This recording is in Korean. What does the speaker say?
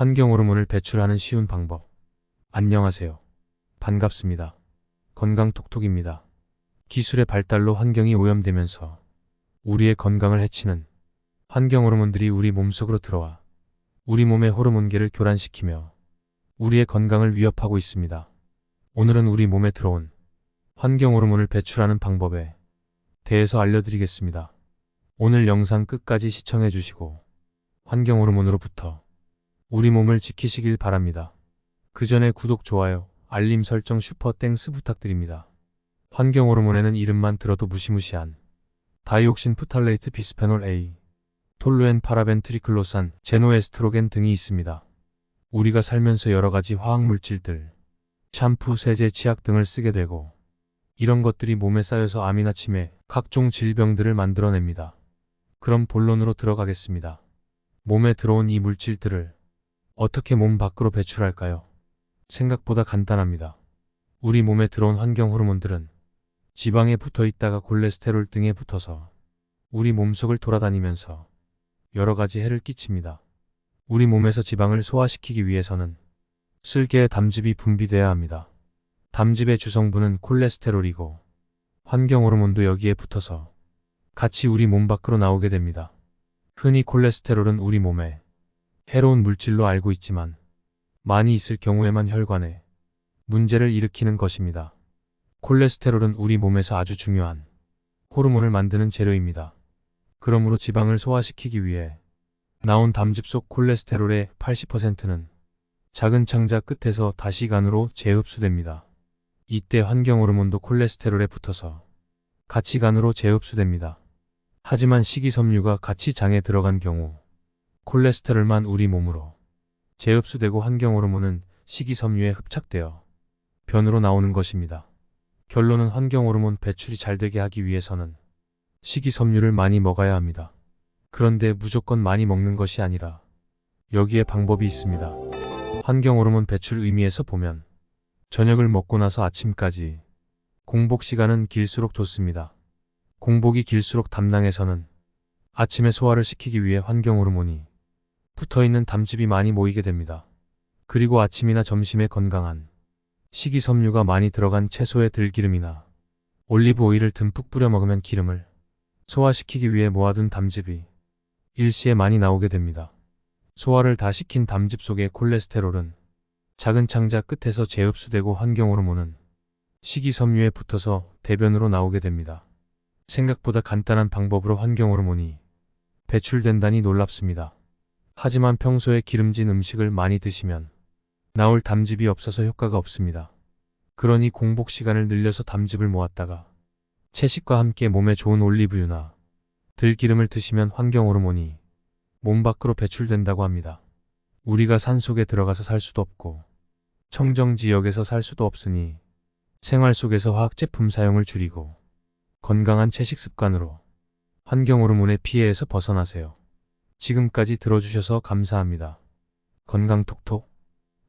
환경 호르몬을 배출하는 쉬운 방법. 안녕하세요. 반갑습니다. 건강 톡톡입니다. 기술의 발달로 환경이 오염되면서 우리의 건강을 해치는 환경 호르몬들이 우리 몸속으로 들어와 우리 몸의 호르몬계를 교란시키며 우리의 건강을 위협하고 있습니다. 오늘은 우리 몸에 들어온 환경 호르몬을 배출하는 방법에 대해서 알려드리겠습니다. 오늘 영상 끝까지 시청해 주시고 환경 호르몬으로부터 우리 몸을 지키시길 바랍니다. 그 전에 구독, 좋아요, 알림 설정 슈퍼 땡스 부탁드립니다. 환경 호르몬에는 이름만 들어도 무시무시한 다이옥신 프탈레이트 비스페놀 A, 톨루엔 파라벤 트리클로산, 제노에스트로겐 등이 있습니다. 우리가 살면서 여러 가지 화학 물질들, 샴푸, 세제, 치약 등을 쓰게 되고 이런 것들이 몸에 쌓여서 암이나 치매, 각종 질병들을 만들어냅니다. 그럼 본론으로 들어가겠습니다. 몸에 들어온 이 물질들을 어떻게 몸 밖으로 배출할까요? 생각보다 간단합니다. 우리 몸에 들어온 환경 호르몬들은 지방에 붙어 있다가 콜레스테롤 등에 붙어서 우리 몸속을 돌아다니면서 여러 가지 해를 끼칩니다. 우리 몸에서 지방을 소화시키기 위해서는 쓸개의 담즙이 분비돼야 합니다. 담즙의 주성분은 콜레스테롤이고 환경 호르몬도 여기에 붙어서 같이 우리 몸 밖으로 나오게 됩니다. 흔히 콜레스테롤은 우리 몸에 해로운 물질로 알고 있지만 많이 있을 경우에만 혈관에 문제를 일으키는 것입니다. 콜레스테롤은 우리 몸에서 아주 중요한 호르몬을 만드는 재료입니다. 그러므로 지방을 소화시키기 위해 나온 담즙 속 콜레스테롤의 80%는 작은 창자 끝에서 다시 간으로 재흡수됩니다. 이때 환경 호르몬도 콜레스테롤에 붙어서 같이 간으로 재흡수됩니다. 하지만 식이섬유가 같이 장에 들어간 경우 콜레스테롤만 우리 몸으로 재흡수되고 환경 호르몬은 식이섬유에 흡착되어 변으로 나오는 것입니다. 결론은 환경 호르몬 배출이 잘 되게 하기 위해서는 식이섬유를 많이 먹어야 합니다. 그런데 무조건 많이 먹는 것이 아니라 여기에 방법이 있습니다. 환경 호르몬 배출 의미에서 보면 저녁을 먹고 나서 아침까지 공복 시간은 길수록 좋습니다. 공복이 길수록 담낭에서는 아침에 소화를 시키기 위해 환경 호르몬이 붙어 있는 담즙이 많이 모이게 됩니다. 그리고 아침이나 점심에 건강한 식이섬유가 많이 들어간 채소의 들기름이나 올리브 오일을 듬뿍 뿌려 먹으면 기름을 소화시키기 위해 모아둔 담즙이 일시에 많이 나오게 됩니다. 소화를 다 시킨 담즙 속의 콜레스테롤은 작은 창자 끝에서 재흡수되고 환경 호르몬은 식이섬유에 붙어서 대변으로 나오게 됩니다. 생각보다 간단한 방법으로 환경 호르몬이 배출된다니 놀랍습니다. 하지만 평소에 기름진 음식을 많이 드시면 나올 담즙이 없어서 효과가 없습니다. 그러니 공복 시간을 늘려서 담즙을 모았다가 채식과 함께 몸에 좋은 올리브유나 들기름을 드시면 환경 호르몬이 몸 밖으로 배출된다고 합니다. 우리가 산 속에 들어가서 살 수도 없고 청정 지역에서 살 수도 없으니 생활 속에서 화학 제품 사용을 줄이고 건강한 채식 습관으로 환경 호르몬의 피해에서 벗어나세요. 지금까지 들어주셔서 감사합니다. 건강톡톡